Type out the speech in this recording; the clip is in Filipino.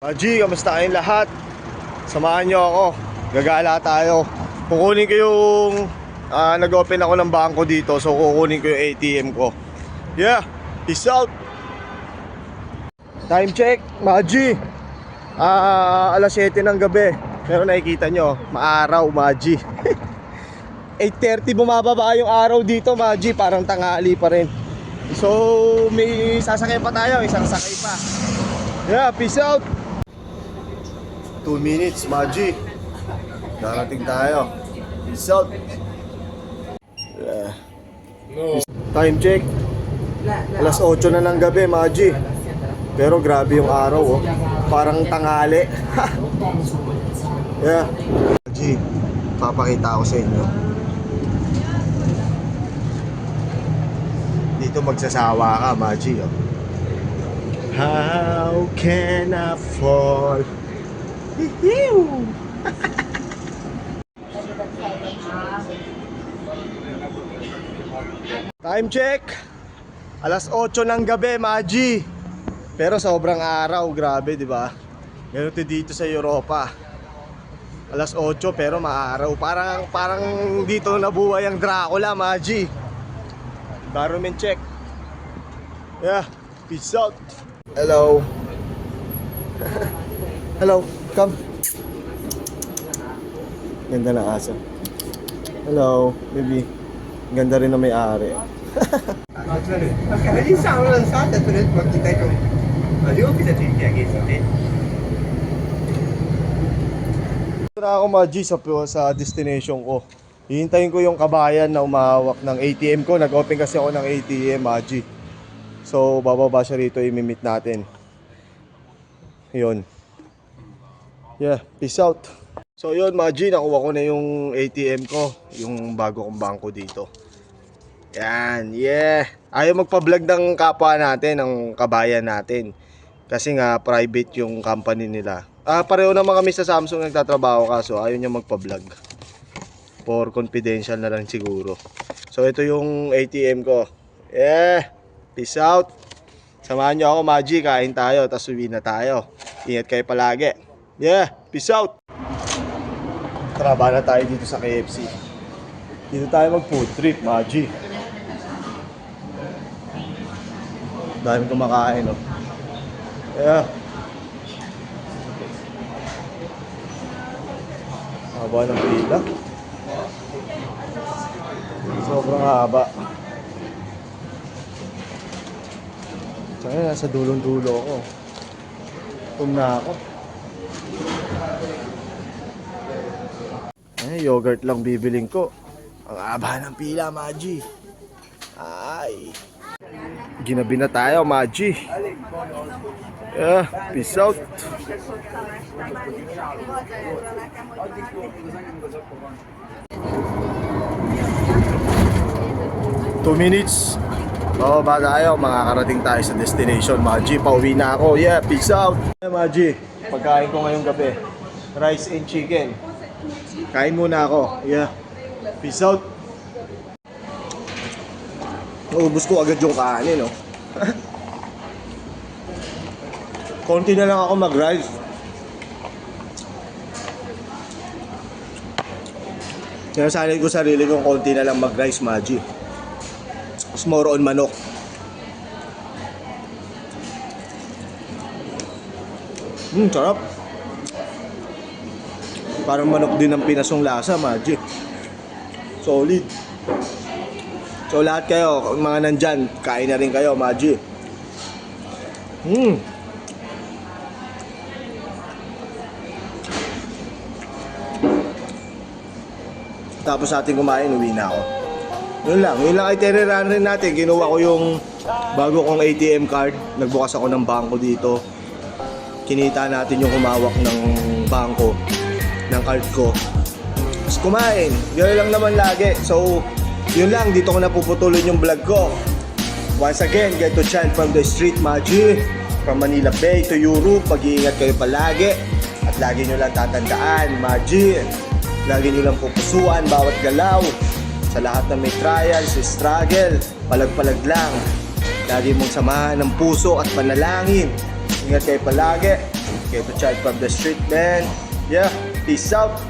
Maji, kamusta kayong lahat? Samahan nyo ako. Gagala tayo. Kukunin ko yung... ah, nag-open ako ng bangko dito. So kukunin ko yung ATM ko. Yeah, peace out. Time check, Maji. Ah, alas 7 ng gabi. Pero nakikita nyo, maaraw, Maji. 8.30 bumababa yung araw dito, Maji. Parang tanghali pa rin. So, may sasakay pa tayo. Isang sakay pa. Yeah, peace out. 2 minutes, Maji. Darating tayo. Peace out. Yeah. Time check. Alas 8 na ng gabi, Maji. Pero grabe yung araw, oh. Parang tangali. yeah. Maji, papakita ko sa inyo. Dito magsasawa ka, Maji, oh. How can I fall? Time check! Alas 8 ng gabi, Maji. Pero sobrang araw, grabe, di ba? Ganito dito sa Europa. Alas 8 pero maaraw. Parang parang dito nabuhay ang Dracula, Maji. Environment check. Yeah, peace out. Hello. Hello, Come. Ganda ng aso. Hello, baby. Ganda rin na may-ari. Magkakaling sa araw sa atin, tulad magkita itong maliw, pinatuloy kaya guys natin. na ako mga G sa, sa destination ko. Hihintayin ko yung kabayan na umahawak ng ATM ko. Nag-open kasi ako ng ATM, mga G. So, bababa siya rito, i-meet natin. Yun. Yeah, peace out. So yun, Maji, nakuha ko na yung ATM ko. Yung bago kong bangko dito. Yan, yeah. Ayaw magpa-vlog ng kapwa natin, ng kabayan natin. Kasi nga, private yung company nila. Ah, pareho naman kami sa Samsung nagtatrabaho kaso ayaw niya magpa-vlog. For confidential na lang siguro. So, ito yung ATM ko. Yeah, peace out. Samahan niyo ako, Maji. Kain tayo, tapos uwi na tayo. Ingat kayo palagi. Yeah, peace out. Traba na tayo dito sa KFC. Dito tayo mag food trip, Maji. Dahil kumakain, no? Yeah. Haba ng pila. Sobrang haba. Tsaka nasa dulong-dulo ako. Tum na ako. Yogurt lang bibiling ko. Ang haba ng pila, Maji. Ay. Ginabi na tayo, Maji. Yeah, peace out. Two minutes. Bababa tayo, makakarating tayo sa destination. Maji, pauwi na ako. Yeah, peace out. Yeah, Maji, pagkain ko ngayong gabi. Rice and chicken. Kain muna ako. Yeah. Peace out. Naubos ko agad yung kanin, no? Konti na lang ako mag-rice. Sinasanay ko sarili kong konti na lang mag-rice, Maji. It's more on manok. Hmm, sarap. Parang manok din ang pinasong lasa, Maji. Solid. So lahat kayo, mga nandyan, kain na rin kayo, Maji. Hmm. Tapos ating kumain, uwi na ako. Yun lang, yun lang itinerary rin natin. Kinuha ko yung bago kong ATM card. Nagbukas ako ng bangko dito. Kinita natin yung humawak ng bangko, ng card ko. Tapos kumain. Gano'n lang naman lagi. So, yun lang. Dito ko napuputulin yung vlog ko. Once again, get to chant from the street, Maji. From Manila Bay to Europe. Mag-iingat kayo palagi. At lagi nyo lang tatandaan, Maji. Lagi nyo lang pupusuan bawat galaw. Sa lahat ng may trials, struggle, palag-palag lang. Lagi mong samahan ng puso at panalangin. Ingat kayo palagi. Get to chat from the street, man. Yeah, peace out.